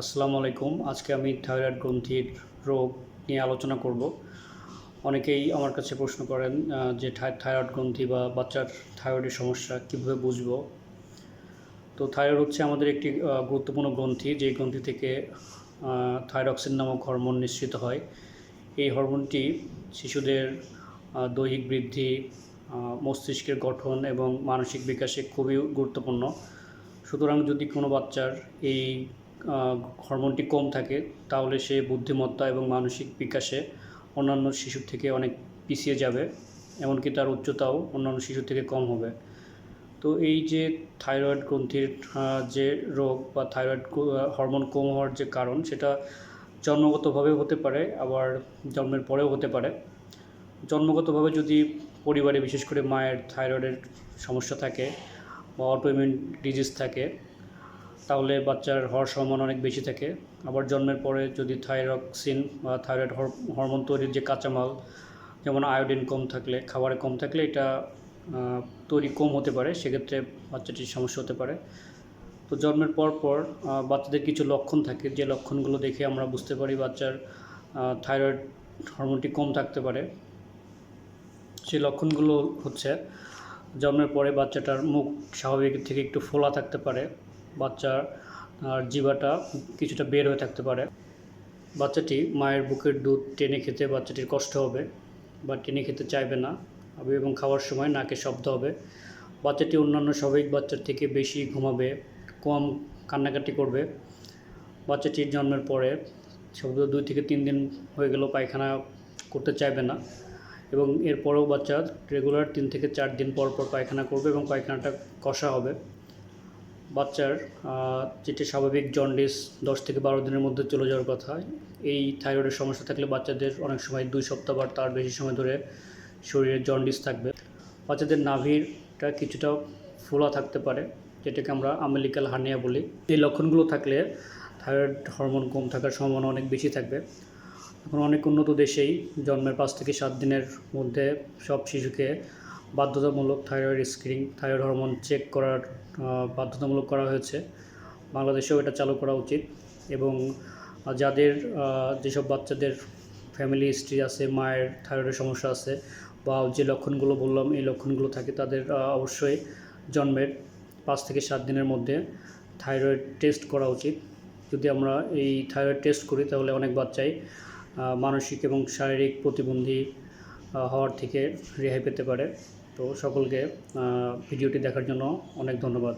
আসসালামু আলাইকুম। আজকে আমি থাইরয়েড গ্রন্থির রোগ নিয়ে আলোচনা করব। অনেকেই আমার কাছে প্রশ্ন করেন যে থাইরয়েড গ্রন্থি বা বাচ্চার থাইরয়েডের সমস্যা কীভাবে বুঝব? তো থাইরয়েড হচ্ছে আমাদের একটি গুরুত্বপূর্ণ গ্রন্থি যে গ্রন্থি থেকে থাইরক্সিন নামক হরমোন নিঃসৃত হয়। এই হরমোনটি শিশুদের দৈহিক বৃদ্ধি মস্তিষ্কের গঠন এবং মানসিক বিকাশে খুবই গুরুত্বপূর্ণ। সুতরাং যদি কোনো বাচ্চার এই হরমোনটি কম থাকে, তাহলে সে বুদ্ধিমত্তা এবং মানসিক বিকাশে অন্যান্য শিশুর থেকে অনেক পিছিয়ে যাবে, এমনকি তার উচ্চতাও অন্যান্য শিশুর থেকে কম হবে। তো এই যে থাইরয়েড গ্রন্থির যে রোগ বা থাইরয়েড হরমোন কম হওয়ার যে কারণ, সেটা জন্মগতভাবেও হতে পারে, আবার জন্মের পরেও হতে পারে। জন্মগতভাবে যদি পরিবারে বিশেষ করে মায়ের থাইরয়েডের সমস্যা থাকে বা অটোইমিউন ডিজিজ থাকে তাহলে বাচ্চার হওয়ার সম্ভাবনা অনেক বেশি থাকে। আবার জন্মের পরে যদি থাইরক্সিন বা থাইরয়েড হরমোন তৈরির যে কাঁচামাল, যেমন আয়োডিন কম থাকলে, খাবারে কম থাকলে এটা তৈরি কম হতে পারে, সেক্ষেত্রে বাচ্চাটির সমস্যা হতে পারে। তো জন্মের পর পর বাচ্চাদের কিছু লক্ষণ থাকে, যে লক্ষণগুলো দেখে আমরা বুঝতে পারি বাচ্চার থাইরয়েড হরমোনটি কম থাকতে পারে। সেই লক্ষণগুলো হচ্ছে, জন্মের পরে বাচ্চাটার মুখ স্বাভাবিক থেকে একটু ফোলা থাকতে পারে বাচ্চার জিভাটা কিছুটা বের হয়ে থাকতে পারে। বাচ্চাটি মায়ের বুকের দুধ টেনে খেতে বাচ্চাটির কষ্ট হবে, বা টেনে খেতে চাইবে না। এবং খাওয়ার সময় নাকে শব্দ হবে। বাচ্চাটি অন্যান্য স্বাভাবিক বাচ্চার থেকে বেশি ঘুমাবে, কম কান্নাকাটি করবে। বাচ্চাটির জন্মের পরে শব্দ দুই থেকে তিন দিন হয়ে গেলেও পায়খানা করতে চাইবে না এবং এরপরেও বাচ্চা রেগুলার তিন থেকে চার দিন পর পর পায়খানা করবে এবং পায়খানাটা কষা হবে। বাচ্চার যেটি স্বাভাবিক জন্ডিস দশ থেকে বারো দিনের মধ্যে চলে যাওয়ার কথা। এই থাইরয়েডের সমস্যা থাকলে বাচ্চাদের অনেক সময় দুই সপ্তাহ বা তার বেশি সময় ধরে শরীরে জন্ডিস থাকবে। বাচ্চাদের নাভিরটা কিছুটা ফোলা থাকতে পারে, যেটাকে আমরা আমেলিক্যাল হার্নিয়া বলি। এই লক্ষণগুলো থাকলে থাইরয়েড হরমোন কম থাকার সম্ভাবনা অনেক বেশি থাকবে। এখন অনেক উন্নত দেশেই জন্মের পাঁচ থেকে সাত দিনের মধ্যে সব শিশুকে বাধ্যতামূলক thyroid screening thyroid hormone check করার বাধ্যতামূলক করা হয়েছে। বাংলাদেশেও এটা চালু করা উচিত এবং যাদের যেসব বাচ্চাদের ফ্যামিলি হিস্ট্রি আছে, মায়ের থাইরয়েডের সমস্যা আছে বা যে লক্ষণগুলো বললাম, এই লক্ষণগুলো থাকে তাদের অবশ্যই জন্মের পাঁচ থেকে সাত দিনের মধ্যে থাইরয়েড টেস্ট করা উচিত। যদি আমরা এই থাইরয়েড টেস্ট করি তাহলে অনেক বাচ্চাই মানসিক এবং শারীরিক প্রতিবন্ধী হওয়ার থেকে রেহাই পেতে পারে। তো সকলকে ভিডিওটি দেখার জন্য অনেক ধন্যবাদ।